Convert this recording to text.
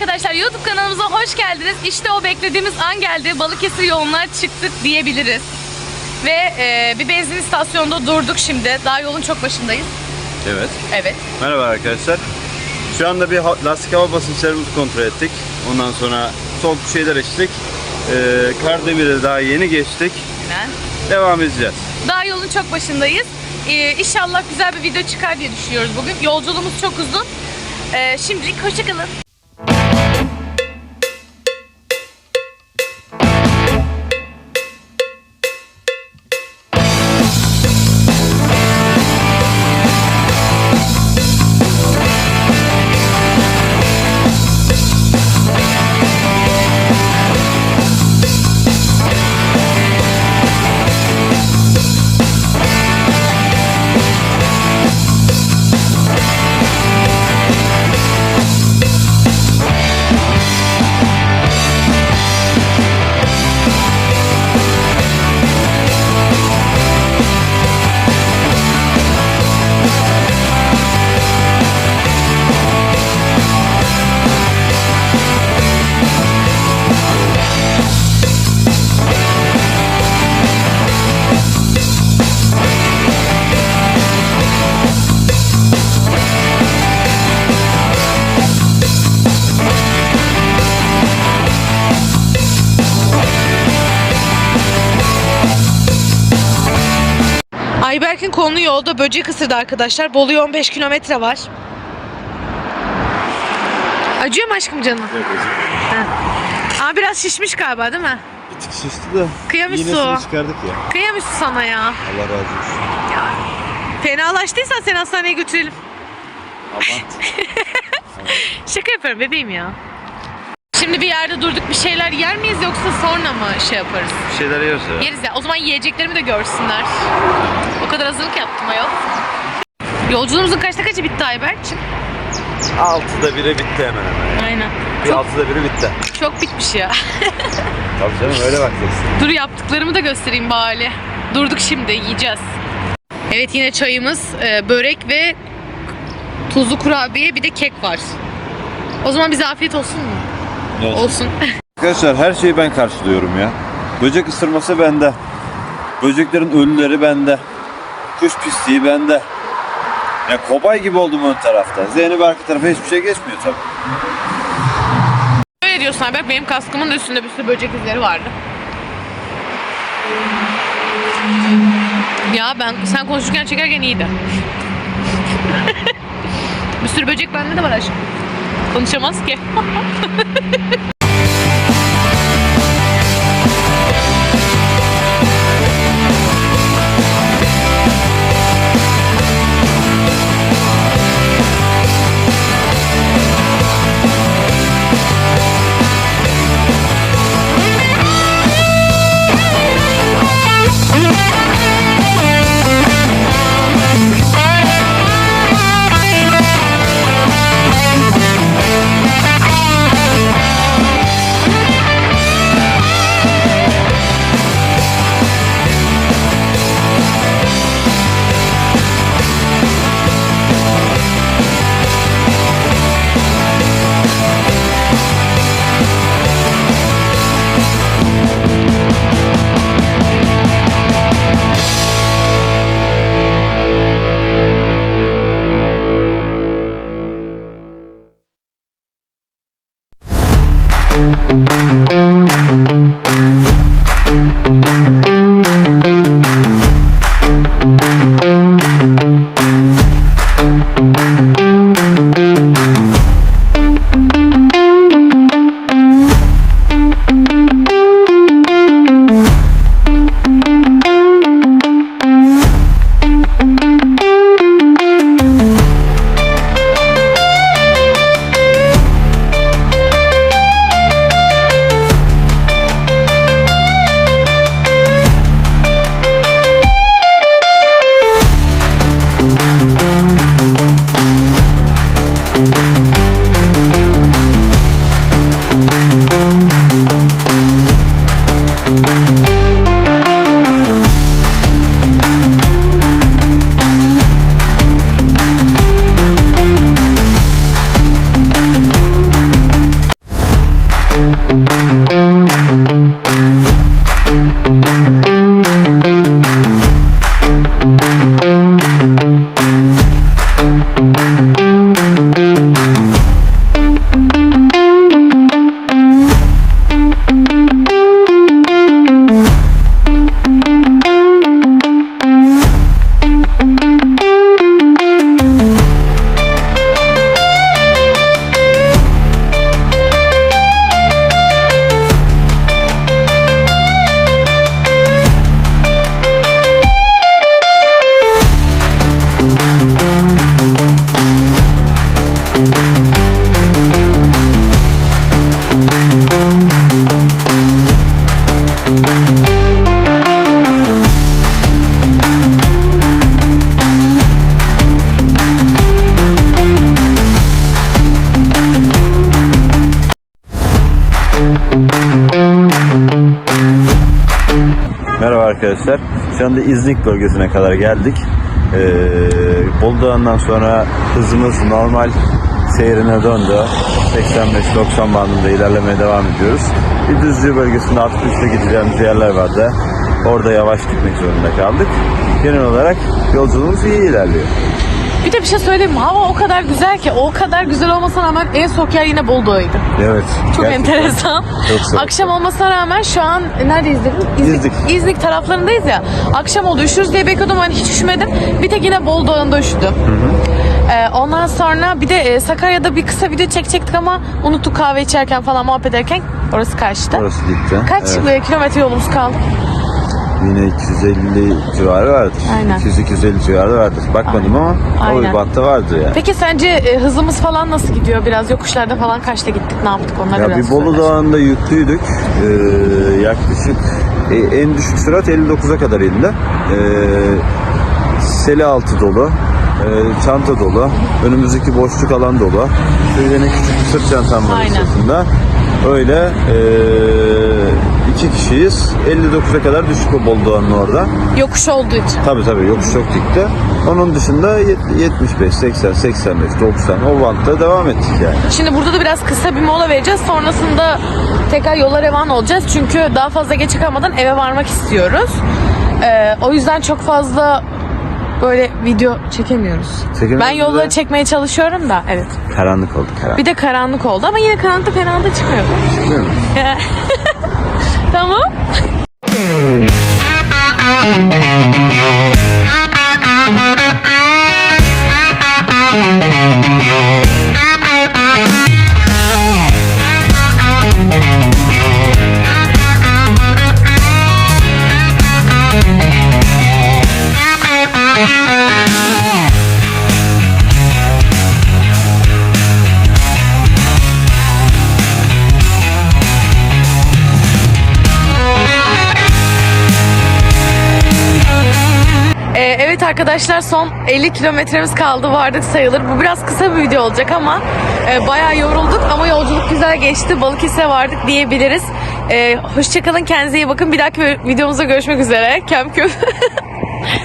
arkadaşlar YouTube kanalımıza hoş geldiniz. İşte o beklediğimiz an geldi. Balıkesir yoluna çıktık diyebiliriz. Ve e, bir benzin istasyonunda durduk şimdi. Daha yolun çok başındayız. Evet. Evet. Merhaba arkadaşlar. Şu anda bir ha- lastik hava basınçlarımızı kontrol ettik. Ondan sonra soğuk bir şeyler içtik. Ee, Kardemir'e daha yeni geçtik. Aynen. Devam edeceğiz. Daha yolun çok başındayız. Ee, inşallah güzel bir video çıkar diye düşünüyoruz bugün. Yolculuğumuz çok uzun. Ee, şimdilik hoşçakalın. Ayberk'in kolunu yolda böcek ısırdı arkadaşlar. Bolu'ya 15 kilometre var. Acıyor mu aşkım canım? Ama biraz şişmiş galiba değil mi? Bir tık şişti de Kıyamış su. çıkardık ya. Kıyamış sana ya. Allah razı olsun. Fenalaştıysan seni hastaneye götürelim. Abant. Şaka yapıyorum bebeğim ya. Şimdi bir yerde durduk bir şeyler yer miyiz yoksa sonra mı şey yaparız? bir şeyler yiyoruz ya. Yeriz ya. O zaman yiyeceklerimi de görsünler. O kadar hazırlık yaptım ayol. Yolculuğumuzun kaçta kaçı bitti Ayberk'cim? Altıda biri bitti hemen hemen. Aynen. Bir Çok, altıda biri bitti. çok bitmiş ya. Tabii canım öyle bakacaksın. Dur yaptıklarımı da göstereyim bari. Durduk şimdi yiyeceğiz. Evet yine çayımız, e, börek ve tuzlu kurabiye bir de kek var. O zaman bize afiyet olsun mu? Olsun. Arkadaşlar her şeyi ben karşılıyorum ya. Böcek ısırması bende. Böceklerin ölüleri bende. Kuş pisliği bende. Ya kobay gibi oldum ön tarafta. Zeynep arka tarafa hiçbir şey geçmiyor tabii. Öyle diyorsun Ayberk. Benim kaskımın üstünde bir sürü böcek izleri vardı. Ya ben sen konuşurken çekerken iyiydi. bir sürü böcek bende de var aşkım. Konuşamaz ki. arkadaşlar. Şu anda İznik bölgesine kadar geldik. Ee, Bolu Dağı'ndan sonra hızımız normal seyrine döndü. 85-90 bandında ilerlemeye devam ediyoruz. Bir Düzce bölgesinde artık üstte gideceğimiz yerler vardı. Orada yavaş gitmek zorunda kaldık. Genel olarak yolculuğumuz iyi ilerliyor. Bir de bir şey söyleyeyim mi? Hava o kadar güzel ki o kadar güzel olmasına rağmen en soğuk yer yine Bolu Dağı'ydı. Evet. Çok gerçekten. enteresan. Çok soğuk. Akşam olmasına rağmen şu an neredeyiz dedim? İznik. İznik taraflarındayız ya. Akşam oldu üşürüz diye bekliyordum hani hiç üşümedim. Bir tek yine Bolu Dağı'nda üşüdüm. Ee, ondan sonra bir de e, Sakarya'da bir kısa video çekecektik ama unuttuk kahve içerken falan muhabbet ederken orası kaçtı. Orası gitti. Kaç Evet. kilometre yolumuz kaldı? Yine 250 civarı vardır. Aynen. 200-250 civarı vardır. Bakmadım ama o Aynen. bir bantta vardır yani. Peki sence e, hızımız falan nasıl gidiyor? Biraz yokuşlarda falan kaçta gittik? Ne yaptık? Onları Ya biraz bir Bolu söyle. Dağı'nda yüklüydük. Ee, yaklaşık e, en düşük sürat 59'a kadar indi. Ee, seli altı dolu. ee, çanta dolu. Önümüzdeki boşluk alan dolu. Benim küçük bir sırt çantam var Aynen. sırtında. Öyle ee, iki kişiyiz. 59'a kadar düştük o Bolu orada. Yokuş olduğu için. Tabii tabii yokuş çok dikti. Onun dışında yet- 75, 80, 85, 90 o bantta devam ettik yani. Şimdi burada da biraz kısa bir mola vereceğiz. Sonrasında tekrar yola revan olacağız. Çünkü daha fazla geç kalmadan eve varmak istiyoruz. Ee, o yüzden çok fazla böyle video çekemiyoruz. Çekemiyoruz ben yolları da- çekmeye çalışıyorum da evet. Karanlık oldu karanlık. Bir de karanlık oldu ama yine karanlıkta fena da çıkmıyor. Değil mi? tamam. Ee, evet arkadaşlar son 50 kilometremiz kaldı vardık sayılır. Bu biraz kısa bir video olacak ama e, bayağı yorulduk ama yolculuk güzel geçti. Balıkesir'e vardık diyebiliriz. E, hoşçakalın kendinize iyi bakın. Bir dahaki videomuzda görüşmek üzere. Kem küm.